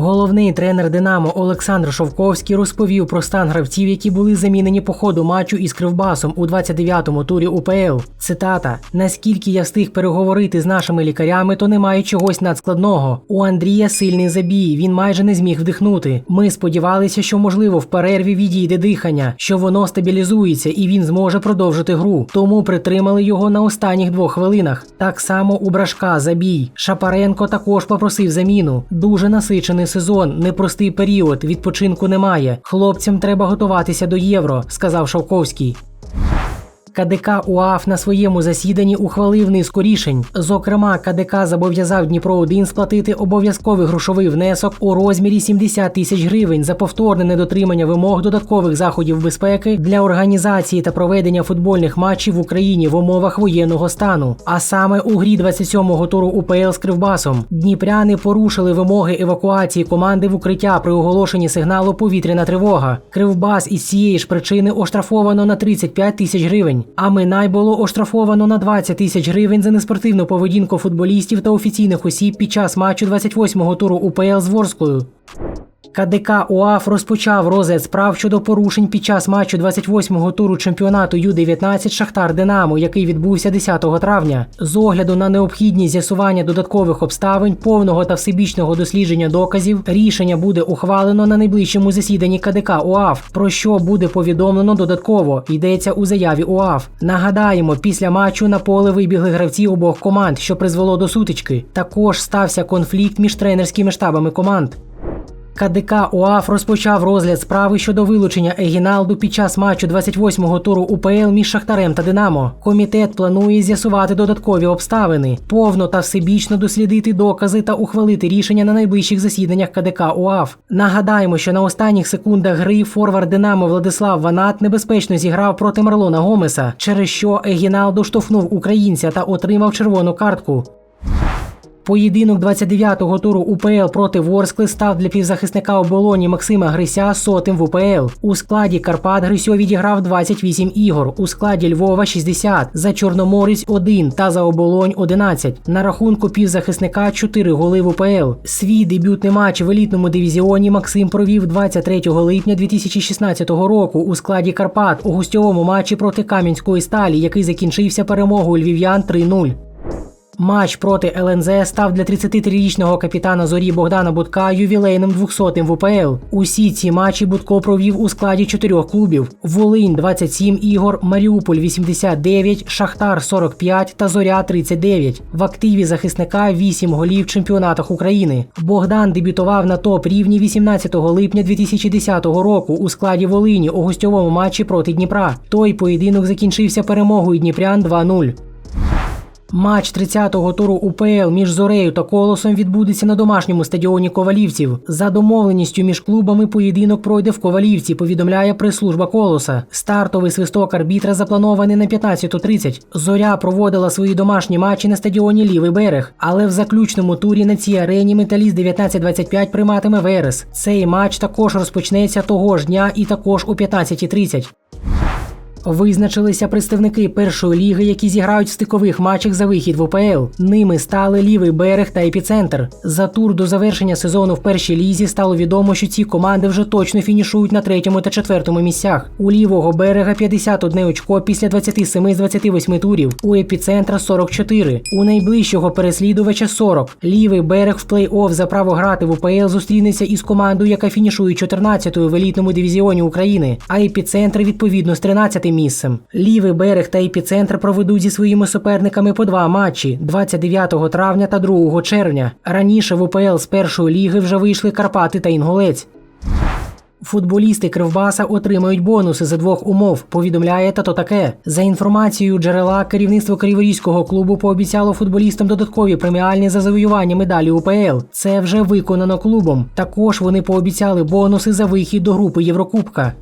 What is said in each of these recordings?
Головний тренер Динамо Олександр Шовковський розповів про стан гравців, які були замінені по ходу матчу із Кривбасом у 29-му турі УПЛ. Цитата: наскільки я встиг переговорити з нашими лікарями, то немає чогось надскладного. У Андрія сильний забій, він майже не зміг вдихнути. Ми сподівалися, що можливо в перерві відійде дихання, що воно стабілізується і він зможе продовжити гру. Тому притримали його на останніх двох хвилинах. Так само у Брашка забій. Шапаренко також попросив заміну. Дуже насичений сезон, непростий період. Відпочинку немає. Хлопцям треба готуватися до євро, сказав Шовковський. КДК УАФ на своєму засіданні ухвалив низку рішень. Зокрема, КДК зобов'язав Дніпро 1 сплатити обов'язковий грошовий внесок у розмірі 70 тисяч гривень за повторне недотримання вимог додаткових заходів безпеки для організації та проведення футбольних матчів в Україні в умовах воєнного стану. А саме у грі 27-го туру УПЛ з Кривбасом дніпряни порушили вимоги евакуації команди в укриття при оголошенні сигналу повітряна тривога. Кривбас із цієї ж причини оштрафовано на 35 тисяч гривень. А Минай було оштрафовано на 20 тисяч гривень за неспортивну поведінку футболістів та офіційних осіб під час матчу 28-го туру УПЛ з Ворсклою. КДК УАФ розпочав розгляд справ щодо порушень під час матчу 28-го туру чемпіонату Ю-19 Шахтар Динамо, який відбувся 10 травня. З огляду на необхідність з'ясування додаткових обставин, повного та всебічного дослідження доказів, рішення буде ухвалено на найближчому засіданні КДК УАФ, про що буде повідомлено додатково. Йдеться у заяві УАФ. Нагадаємо, після матчу на поле вибігли гравці обох команд, що призвело до сутички. Також стався конфлікт між тренерськими штабами команд. КДК УАФ розпочав розгляд справи щодо вилучення Егіналду під час матчу 28-го туру УПЛ між Шахтарем та Динамо. Комітет планує з'ясувати додаткові обставини, повно та всебічно дослідити докази та ухвалити рішення на найближчих засіданнях КДК УАФ. Нагадаємо, що на останніх секундах гри форвард Динамо Владислав Ванат небезпечно зіграв проти Марлона Гомеса, через що Егіналду штовхнув українця та отримав червону картку. Поєдинок 29-го туру УПЛ проти Ворскли став для півзахисника оболоні Максима Грися сотим в УПЛ. У складі Карпат Грисьо відіграв 28 ігор, у складі Львова 60, за Чорноморець 1 та за оболонь 11. На рахунку півзахисника 4 голи в УПЛ. Свій дебютний матч в елітному дивізіоні Максим провів 23 липня 2016 року у складі Карпат у гостьовому матчі проти Кам'янської сталі, який закінчився перемогою львів'ян 3-0. Матч проти ЛНЗ став для 33-річного капітана зорі Богдана Будка ювілейним 200-тим в УПЛ. Усі ці матчі Будко провів у складі чотирьох клубів: Волинь 27 ігор, Маріуполь 89, Шахтар 45 та Зоря 39. В активі захисника 8 голів в чемпіонатах України. Богдан дебютував на топ рівні 18 липня 2010 року у складі Волині у гостьовому матчі проти Дніпра. Той поєдинок закінчився перемогою Дніпрян 2-0. Матч 30-го туру УПЛ між Зорею та Колосом відбудеться на домашньому стадіоні Ковалівців. За домовленістю між клубами поєдинок пройде в Ковалівці, повідомляє прес-служба Колоса. Стартовий свисток арбітра запланований на 15.30. Зоря проводила свої домашні матчі на стадіоні Лівий берег, але в заключному турі на цій арені металіст 19.25 прийматиме Верес. Цей матч також розпочнеться того ж дня і також о 15.30. Визначилися представники першої ліги, які зіграють в стикових матчах за вихід в УПЛ. Ними стали лівий берег та епіцентр. За тур до завершення сезону в першій лізі стало відомо, що ці команди вже точно фінішують на третьому та четвертому місцях. У лівого берега 51 очко після 27 з 28 турів. У епіцентра 44. У найближчого переслідувача 40. Лівий берег в плей-офф за право грати в УПЛ зустрінеться із командою, яка фінішує 14-ю в елітному дивізіоні України. А епіцентр відповідно з 13 місцем. Лівий берег та епіцентр проведуть зі своїми суперниками по два матчі 29 травня та 2 червня. Раніше в УПЛ з першої ліги вже вийшли Карпати та Інгулець. Футболісти Кривбаса отримають бонуси за двох умов. Повідомляє тато таке. За інформацією джерела, керівництво Криворізького клубу пообіцяло футболістам додаткові преміальні за завоювання медалі УПЛ. Це вже виконано клубом. Також вони пообіцяли бонуси за вихід до групи Єврокубка.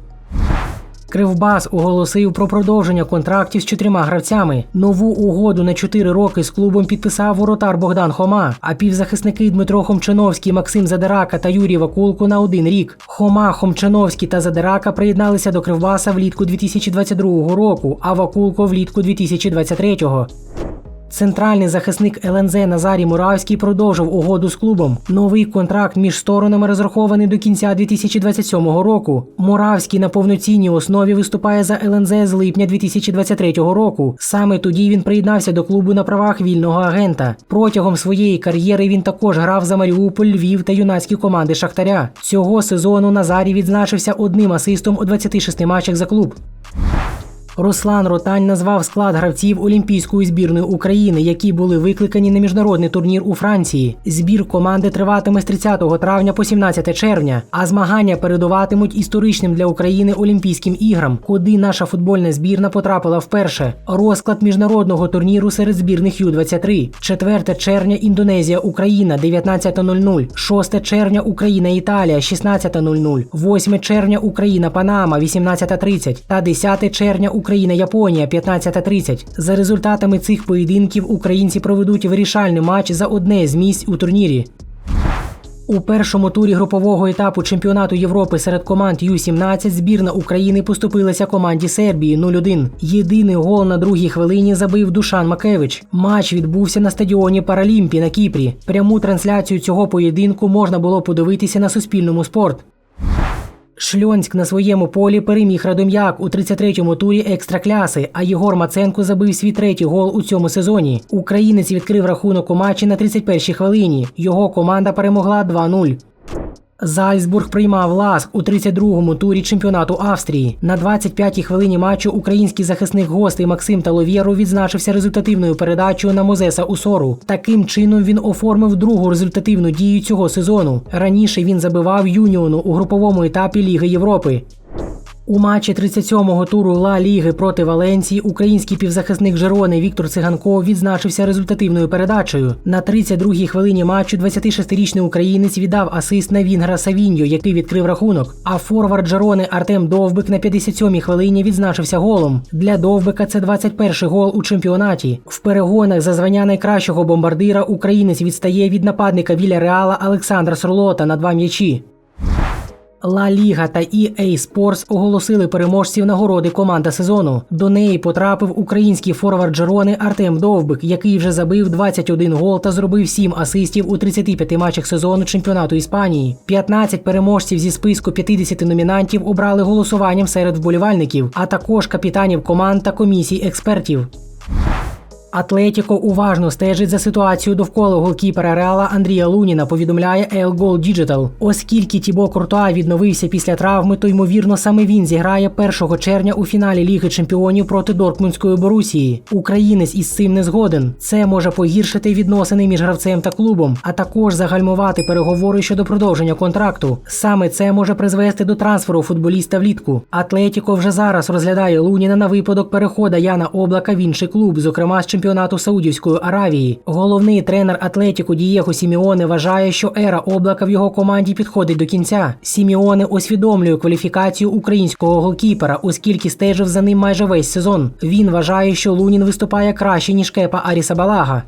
Кривбас оголосив про продовження контрактів з чотирма гравцями. Нову угоду на чотири роки з клубом підписав воротар Богдан Хома, а півзахисники Дмитро Хомчиновський, Максим Задирака та Юрій Вакулко на один рік. Хома, Хомчиновський та Задирака приєдналися до Кривбаса влітку 2022 року, а Вакулко влітку 2023. Центральний захисник ЛНЗ Назарій Муравський продовжив угоду з клубом. Новий контракт між сторонами розрахований до кінця 2027 року. Муравський на повноцінній основі виступає за ЛНЗ з липня 2023 року. Саме тоді він приєднався до клубу на правах вільного агента. Протягом своєї кар'єри він також грав за Маріуполь, Львів та юнацькі команди Шахтаря. Цього сезону Назарій відзначився одним асистом у 26 матчах за клуб. Руслан Ротань назвав склад гравців Олімпійської збірної України, які були викликані на міжнародний турнір у Франції. Збір команди триватиме з 30 травня по 17 червня, а змагання передуватимуть історичним для України Олімпійським іграм, куди наша футбольна збірна потрапила вперше. Розклад міжнародного турніру серед збірних Ю-23. 4 червня Індонезія, Україна 19.00, 6 червня Україна, Італія 16.00, 8 червня Україна, Панама 18.30 та 10 червня Україна, Японія 15.30. За результатами цих поєдинків українці проведуть вирішальний матч за одне з місць у турнірі. У першому турі групового етапу чемпіонату Європи серед команд Ю-17 збірна України поступилася команді Сербії 0-1. Єдиний гол на другій хвилині забив Душан Макевич. Матч відбувся на стадіоні Паралімпі на Кіпрі. Пряму трансляцію цього поєдинку можна було подивитися на Суспільному спорт. Шльонськ на своєму полі переміг Радом'як у 33-му турі екстракляси, а Єгор Маценко забив свій третій гол у цьому сезоні. Українець відкрив рахунок у матчі на 31-й хвилині. Його команда перемогла 2-0. Зальцбург приймав Ласк у 32-му турі чемпіонату Австрії. На 25-й хвилині матчу український захисник гостей Максим Таловєру відзначився результативною передачею на Мозеса Усору. Таким чином він оформив другу результативну дію цього сезону. Раніше він забивав Юніону у груповому етапі Ліги Європи. У матчі 37-го туру Ла Ліги проти Валенції український півзахисник Жерони Віктор Циганков відзначився результативною передачею. На 32-й хвилині матчу 26-річний українець віддав асист на Вінгра Савіньо, який відкрив рахунок. А форвард Жерони Артем Довбик на 57-й хвилині відзначився голом. Для Довбика це 21-й гол у чемпіонаті. В перегонах за звання найкращого бомбардира українець відстає від нападника Віля Реала Олександра Сурлота на два м'ячі. Ла Ліга та EA Sports оголосили переможців нагороди команда сезону. До неї потрапив український форвард Джерони Артем Довбик, який вже забив 21 гол та зробив 7 асистів у 35 матчах сезону чемпіонату Іспанії. 15 переможців зі списку 50 номінантів обрали голосуванням серед вболівальників, а також капітанів команд та комісій експертів. Атлетіко уважно стежить за ситуацією довкола голкіпера Реала Андрія Луніна, повідомляє El Goal Digital. Оскільки Тібо Куртуа відновився після травми, то ймовірно саме він зіграє 1 червня у фіналі Ліги Чемпіонів проти Дортмундської Борусії. Українець із цим не згоден. Це може погіршити відносини між гравцем та клубом, а також загальмувати переговори щодо продовження контракту. Саме це може призвести до трансферу футболіста влітку. Атлетіко вже зараз розглядає Луніна на випадок переходу Яна Облака в інший клуб, зокрема з чемпіонату Саудівської Аравії. Головний тренер Атлетіку Дієго Сіміоне вважає, що ера облака в його команді підходить до кінця. Сіміоне усвідомлює кваліфікацію українського голкіпера, оскільки стежив за ним майже весь сезон. Він вважає, що Лунін виступає краще ніж Кепа Аріса Балага.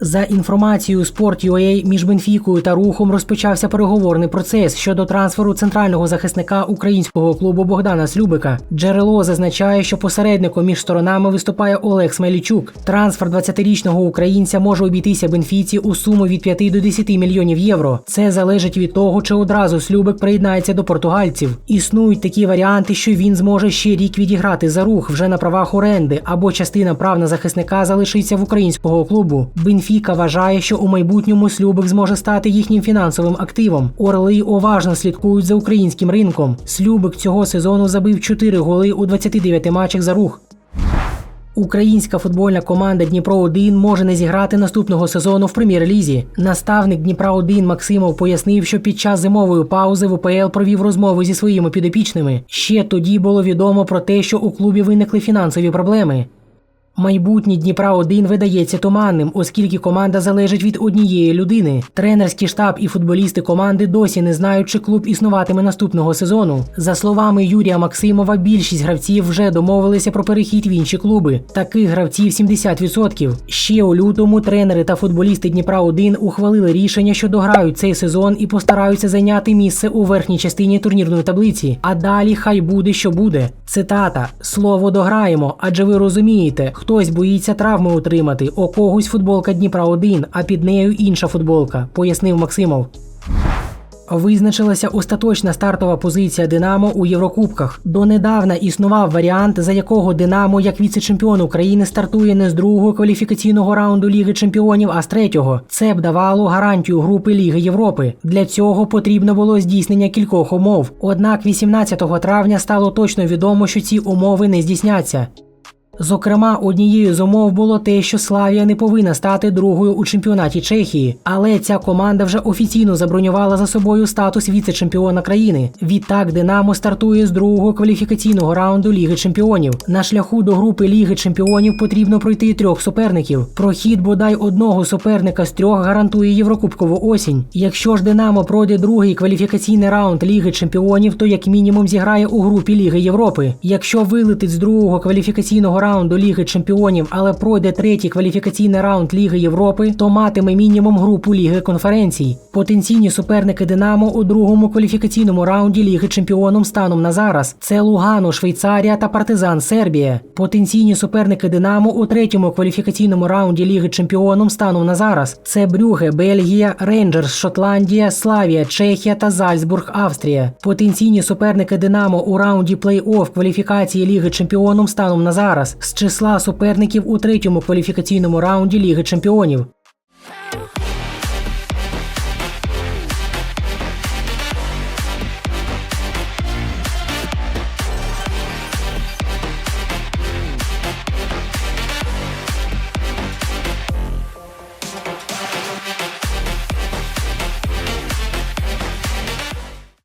За інформацією Sport.ua, між Бенфікою та рухом розпочався переговорний процес щодо трансферу центрального захисника українського клубу Богдана Слюбика. Джерело зазначає, що посередником між сторонами виступає Олег Смелічук. Трансфер 20-річного українця може обійтися Бенфіці у суму від 5 до 10 мільйонів євро. Це залежить від того, чи одразу Слюбик приєднається до португальців. Існують такі варіанти, що він зможе ще рік відіграти за рух вже на правах оренди, або частина прав на захисника залишиться в українського клубу. Бенфіка вважає, що у майбутньому Слюбик зможе стати їхнім фінансовим активом. Орли уважно слідкують за українським ринком. Слюбик цього сезону забив 4 голи у 29 матчах за рух. Українська футбольна команда Дніпро 1 може не зіграти наступного сезону в прем'єр-лізі. Наставник Дніпра 1 Максимов пояснив, що під час зимової паузи в УПЛ провів розмови зі своїми підопічними. Ще тоді було відомо про те, що у клубі виникли фінансові проблеми. Майбутнє Дніпра 1 видається туманним, оскільки команда залежить від однієї людини. Тренерський штаб і футболісти команди досі не знають, чи клуб існуватиме наступного сезону. За словами Юрія Максимова, більшість гравців вже домовилися про перехід в інші клуби. Таких гравців 70%. Ще у лютому тренери та футболісти Дніпра 1 ухвалили рішення, що дограють цей сезон і постараються зайняти місце у верхній частині турнірної таблиці. А далі хай буде, що буде. Цитата: слово дограємо, адже ви розумієте, Хтось боїться травми отримати, у когось футболка Дніпра 1, а під нею інша футболка, пояснив Максимов. Визначилася остаточна стартова позиція Динамо у Єврокубках. Донедавна існував варіант, за якого Динамо, як віце-чемпіон України, стартує не з другого кваліфікаційного раунду Ліги Чемпіонів, а з третього. Це б давало гарантію групи Ліги Європи. Для цього потрібно було здійснення кількох умов. Однак 18 травня стало точно відомо, що ці умови не здійсняться. Зокрема, однією з умов було те, що Славія не повинна стати другою у чемпіонаті Чехії, але ця команда вже офіційно забронювала за собою статус віце-чемпіона країни. Відтак Динамо стартує з другого кваліфікаційного раунду Ліги Чемпіонів. На шляху до групи Ліги Чемпіонів потрібно пройти трьох суперників. Прохід бодай одного суперника з трьох гарантує Єврокубкову осінь. Якщо ж Динамо пройде другий кваліфікаційний раунд Ліги Чемпіонів, то як мінімум зіграє у групі Ліги Європи. Якщо вилетить з другого кваліфікаційного раунду Ліги Чемпіонів, але пройде третій кваліфікаційний раунд Ліги Європи, то матиме мінімум групу Ліги конференцій. Потенційні суперники Динамо у другому кваліфікаційному раунді Ліги Чемпіоном станом на зараз це Лугано, Швейцарія та Партизан Сербія. Потенційні суперники Динамо у третьому кваліфікаційному раунді Ліги Чемпіоном станом на зараз це Брюге, Бельгія, Рейнджерс, Шотландія, Славія, Чехія та Зальцбург, Австрія. Потенційні суперники Динамо у раунді плей-офф кваліфікації Ліги Чемпіоном станом на зараз з числа суперників у третьому кваліфікаційному раунді Ліги Чемпіонів.